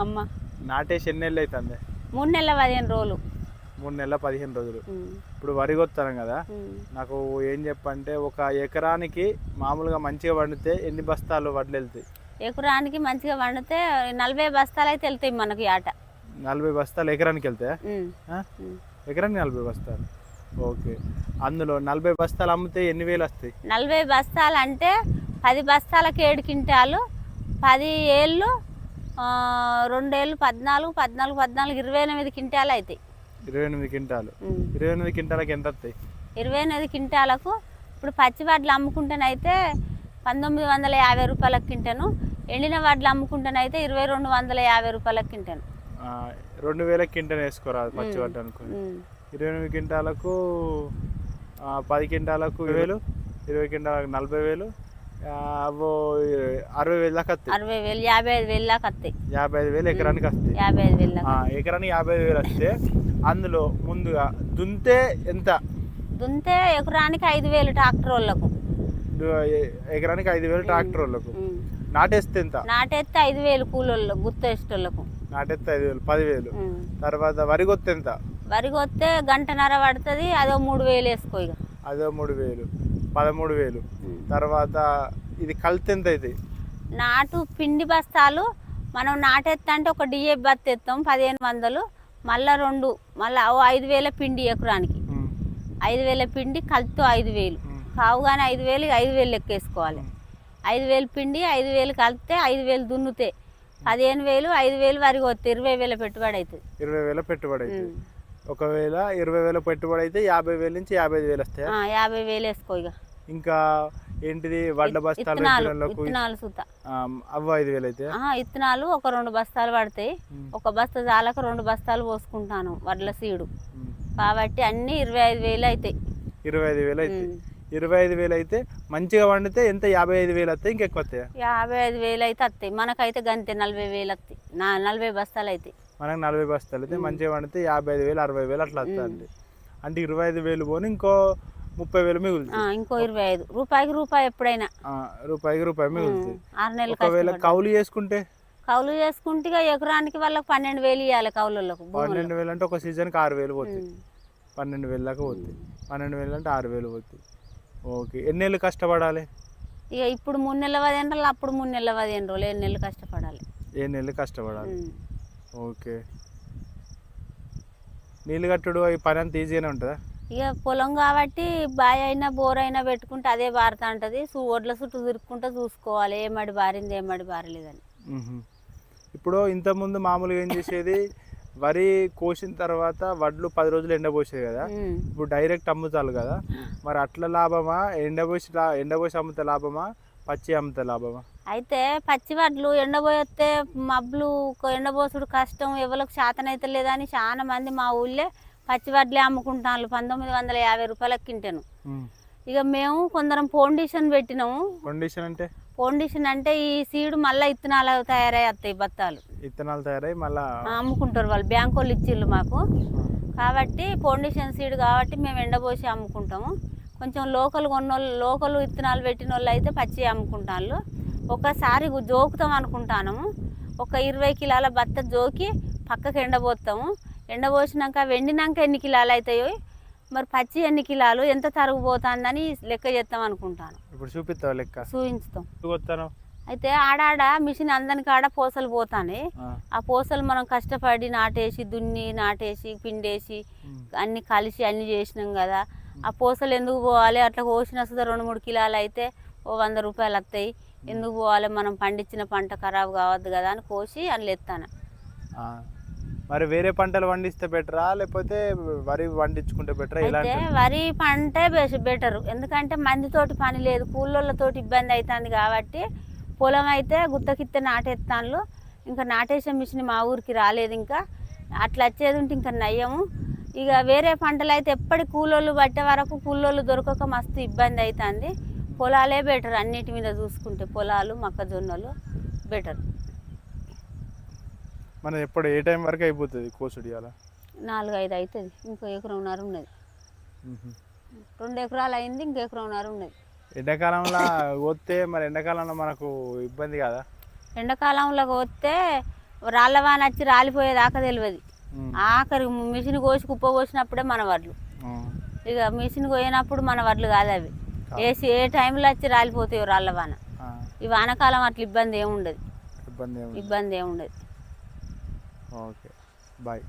అమ్మా. నాటేసి ఎన్ని నెలలు అవుతుంది మూడు నెలల పదిహేను రోజులు. మూడు నెలల పదిహేను రోజులు. ఇప్పుడు వరి కొత్తాను కదా. నాకు ఏం చెప్పంటే ఒక ఎకరానికి మామూలుగా మంచిగా పండితే ఎన్ని బస్తాలు వడ్లు వెళ్తాయి ఎకరానికి మంచిగా వండితే నలభై బస్తాలు అయితే వెళ్తాయి మనకి ఆట. నలభై బస్తాలు ఎకరానికి? ఉమ్. ఎకరానికి నలభై బస్తాలు. ఓకే. అందులో నలభై బస్తాలు అమ్మితే ఎన్ని వేలు వస్తాయి? నలభై బస్తాలు అంటే పది బస్తాలకు ఏడు క్వింటాలు పది ఏళ్ళు రెండేళ్ళు పద్నాలుగు పద్నాలుగు పద్నాలుగు ఇరవై ఎనిమిది క్వింటాలు అవుతాయి ఇరవై ఎనిమిది క్వింటాలు. ఇరవై ఎనిమిది క్వింటాలకి ఎంత వస్తాయి? ఇరవై ఎనిమిది క్వింటాలకు ఇప్పుడు పచ్చి వడ్లు అమ్ముకుంటేనైతే పంతొమ్మిది వందల యాభై రూపాయలకు క్వింటను ఎండిన వడ్లు అమ్ముకుంటేనైతే ఇరవై రెండు వందల యాభై రూపాయలకు క్వింటను. ఆ, రెండు వేల క్వింటల్ వేసుకోరాదు పచ్చి వడ్లు అనుకుని. ఇరవై ఎనిమిది క్వింటాలకు పది క్వింటాలకు ఇరవై వేలు ఇరవై క్వింటాలకు నలభై వేలు అరవై వేలు దాకా వస్తాయి. అరవై వేలు యాభై ఐదు వేలు దాకా వస్తాయి. యాభై ఐదు వేలు ఎకరానికి వస్తాయి. యాభై ఐదు వేలు ఎకరానికి యాభై ఐదు వేలు వస్తే అందులో ముందుగా దున్తే ఎంత? దున్తే ఎకరానికి ఐదు వేలు ట్రాక్టర్ వాళ్ళకు. ఎకరానికి ఐదు వేలు ట్రాక్టర్ వాళ్ళకు. నాటేస్తే ఎంత? నాటెత్తే ఐదు వేలు కూలోళ్ళు గుర్తేసేటోళ్ళకు నాటేస్తే ఐదు వేలు పదివేలు. తర్వాత వరి కొత్త ఎంత? వరి కొత్తే గంటన్నర పడుతుంది అదో మూడు వేలు వేసుకో ఇక అదో మూడు వేలు. పదమూడు వేలు. తర్వాత ఇది కలిసి ఎంత అవుతాయి నాటు పిండి బస్తాలు మనం నాటెత్తా అంటే ఒక డిఏ బత్త ఎత్తాం పదిహేను వందలు. మళ్ళా రెండు మళ్ళా ఓ ఐదు వేల పిండి ఎకరానికి. ఐదు వేల పిండి కలితో ఐదు వేలు. కావుగానే ఐదు వేలు ఐదు వేలు లెక్కేసుకోవాలి. ఐదు వేలు పిండి ఐదు వేలు కలిపితే ఐదు వేలు దున్నుతే. పదిహేను వేలు ఐదు వేలు వరకు వస్తాయి ఇరవై వేల పెట్టుబడి అవుతుంది ఇరవై వేల పెట్టుబడి అవుతుంది. ఒకవేళ ఇరవై వేల పెట్టుబడి అయితే యాభై వేల నుంచి యాభై ఐదు వేలు వస్తాయి? ఆ, యాభై వేలు వేసుకో ఇక ఇంకా ఏంటిది వడ్ల బస్తాలు సుత. అవ్వ ఐదు వేలు అయితే? ఆహా, ఇత్తనాలు ఒక రెండు బస్తాలు పడతాయి. ఒక బస్తా చాలక రెండు బస్తాలు పోసుకుంటాను వడ్ల సీడు. కాబట్టి అన్ని ఇరవై ఐదు వేలు అవుతాయి ఇరవై ఐదు వేలు అయితే ఉమ్. ఇరవై ఐదు వేలు అయితే మంచిగా వండితే ఎంత? యాభై ఐదు వేలు వస్తాయి ఇంకెక్కువ వస్తాయా? యాభై ఐదు వేలు అయితే వస్తాయి. మనకైతే గంతే నలభై వేలు వస్తాయి. నా నలభై బస్తాలు అవుతాయి మనకు నలభై బస్తాలు అయితే మంచిగా వండితే యాభై ఐదు వేలు అరవై వేలు అట్లా వస్తుంది. అంటే ఇరవై ఐదు వేలు పోని ఇంకో ముప్పై వేలు మిగులుతుంది. ఇంకో ఇరవై ఐదు. రూపాయికి రూపాయి ఎప్పుడైనా. రూపాయికి రూపాయి మిగులుతుంది. ఆరు నెలలు ఒకవేళ. కౌలు చేసుకుంటే? కౌలు చేసుకుంటే ఎకరానికి వాళ్ళకి పన్నెండు వేలు ఇవ్వాలి కౌలులకు పన్నెండు వేలు అంటే ఒక సీజన్కి ఆరు వేలు పోతాయి. పన్నెండు వేలు దాకా పోతాయి. పన్నెండు వేలు అంటే ఆరు వేలు పోతాయి. ఓకే ఎన్ని నెలలు కష్టపడాలి? ఇక ఇప్పుడు మూడు నెలల పదిహేను రోజులు అప్పుడు మూడు నెలల పదిహేను రోజులు ఏడు నెలలు కష్టపడాలి. ఏ నెలలు కష్టపడాలి. ఓకే. నీళ్ళు కట్టుడు ఈ పని అంత ఈజీగానే ఉంటుందా? ఇక పొలం కాబట్టి బాయ్ అయినా బోర్ అయినా పెట్టుకుంటే అదే బారుతా ఉంటుంది ఒడ్ల చుట్టూ తిరుక్కుంటూ చూసుకోవాలి. ఏ మడి బారింది ఏ మడి బారలేదని. ఇప్పుడు ఇంతకుముందు మామూలుగా ఏం చేసేది? వరి కోసిన తర్వాత వడ్లు పది రోజులు ఎండబోసేది కదా. ఇప్పుడు డైరెక్ట్ అమ్ముతారు కదా? మరి అట్లా లాభమా? ఎండబోసి ఎండబోసి అమ్ముతే లాభమా? పచ్చి అమ్ముతే లాభమా? అయితే పచ్చి వడ్లు ఎండబోయొస్తే మబ్బులు ఎండబోసుడు కష్టం ఎవరికి శాతనైతే లేదని చాలా మంది మా ఊళ్ళే పచ్చి వడ్లే అమ్ముకుంటాను పంతొమ్మిది వందల యాభై రూపాయలకు మ్మ్. ఇక మేము కొందరం ఫౌండేషన్ పెట్టినాము. కండిషన్ అంటే? ఫౌండేషన్ అంటే ఈ సీడ్ మళ్ళీ ఇత్తనాలు తయారై వస్తాయి బత్తాలు. విత్తనాలు తయారై మళ్ళా అమ్ముకుంటారు వాళ్ళు. బ్యాంకు వాళ్ళు ఇచ్చిళ్ళు మాకు. కాబట్టి ఫౌండేషన్ సీడ్ కాబట్టి మేము ఎండబోసి అమ్ముకుంటాము. కొంచెం లోకల్ కొన్నోళ్ళు లోకల్ విత్తనాలు పెట్టిన వాళ్ళు అయితే పచ్చి అమ్ముకుంటాను ఒకసారి జోకుతాం అనుకుంటాను. ఒక ఇరవై కిలోల బత్త జోకి పక్కకి ఎండబోస్తాము ఎండబోసినాక వెండినాక ఎన్ని కిలోలు అవుతాయో మరి పచ్చి ఎన్ని కిలోలు ఎంత తరుగు పోతుందని లెక్క చేస్తాం అనుకుంటాను. ఇప్పుడు చూపిస్తావు లెక్క? చూపించుతాం. అయితే ఆడాడ మిషన్ అందని కాడ పూసలు పోతాయి ఆ. పూసలు మనం కష్టపడి నాటేసి దున్ని నాటేసి పిండేసి అన్ని కలిసి అన్ని చేసినాం కదా. ఆ పూసలు ఎందుకు పోవాలి? అట్లా కోసిన సుధా రెండు మూడు కిలోలు అయితే ఓ వంద రూపాయలు వస్తాయి ఎందుకు పోవాలి? మనం పండించిన పంట ఖరాబ్ కావద్దు కదా అని కోసి అందులో ఎత్తాను. మరి వేరే పంటలు పండిస్తే బెటరా? లేకపోతే వరి పండించుకుంటే బెటరా? అయితే వరి పంటే బెటరు. ఎందుకంటే మందితోటి పని లేదు. కూలోళ్ళతోటి ఇబ్బంది అవుతుంది కాబట్టి పొలం అయితే గుత్తకిత్తే నాటేస్తాను ఇంకా నాటేసే మిషన్ మా ఊరికి రాలేదు ఇంకా. అట్లా వచ్చేది ఉంటే ఇంకా నయ్యము. ఇక వేరే పంటలు అయితే ఎప్పటి కూలోళ్ళు పట్టే వరకు కూలోళ్ళు దొరకక మస్తు ఇబ్బంది అవుతుంది పొలాలే బెటర్ అన్నిటి మీద చూసుకుంటే పొలాలు మొక్కజొన్నలు బెటర్. మన ఎప్పుడు ఏ టైం వరకు అయిపోతుంది కోసుడు ఇవాళ నాలుగు ఐదు అవుతుంది ఇంకో ఎకరంన్నర ఉన్నది. రెండు ఎకరాలు అయింది ఇంకో ఎకరంన్నర ఉన్నది. ఎండాకాలంలో పోతే మరి ఎండాకాలంలో మనకు ఇబ్బంది కదా? ఎండాకాలంలో వస్తే రాళ్ళ వాన వచ్చి రాలిపోయేదాకా తెలియదు. ఆఖరి మిషన్ కోసి కుప్ప పోసినప్పుడే మన వడ్లు. ఇక మిషన్ కోయినప్పుడు మన వడ్లు కాదు అవి వేసి ఏ టైంలో వచ్చి రాలిపోతాయో రాళ్ళ వాన. ఈ వానకాలం అట్లా ఇబ్బంది ఏముండదు. ఇబ్బంది ఇబ్బంది ఏముండదు. ఓకే. బాయ్.